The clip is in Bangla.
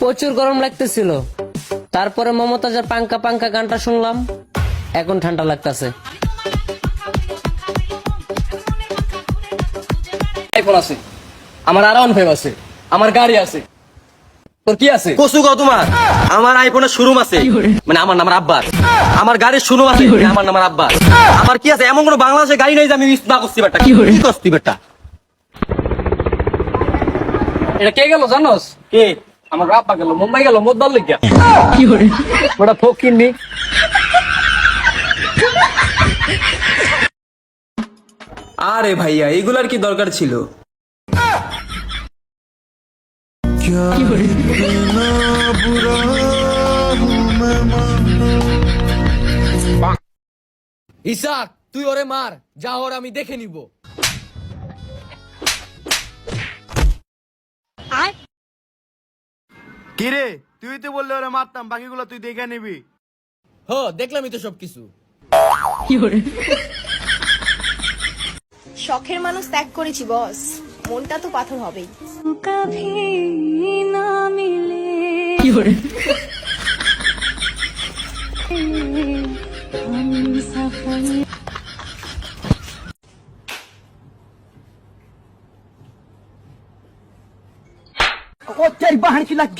প্রচুর গরম লাগতেছিল। তারপরে মমতাজের পাঙ্কা পাঙ্কা গানটা শুনলাম এখন ঠান্ডা লাগতেছে। আইফোন আছে আমার আর ফাইভ আছে আমার গাড়ি আছে। তোর কি আছে? কসু গো তোমার আমার আইফোনের শোরুম আছে। মানে আমার নাম আব্বার আমার গাড়ির শোরুম আছে মানে আমার নাম আব্বার আমার কি আছে এমন কোন বাংলাদেশে গাড়ি নাই যে আমি না করছি বেটা। কি করছি বেটা? এটা কে গেল জানোস? কে? আমার গেল মুম্বাই গেল মোদ্দার লেগিয়া ওটা ফকির নি। আরে ভাইয়া এগুলার কি দরকার ছিল? ইসাক তুই ওরে মার যা ওর আমি দেখে নিব। কিরে? তুই তো বললে ওরা মারতাম বাকিগুলো তুই দেখে নিবি। হ দেখলামই তো সবকিছু। শখের মানুষ ত্যাগ করেছি বস। মনটা তো পাথর হবেই। ও তেরি বাহান কি লাগ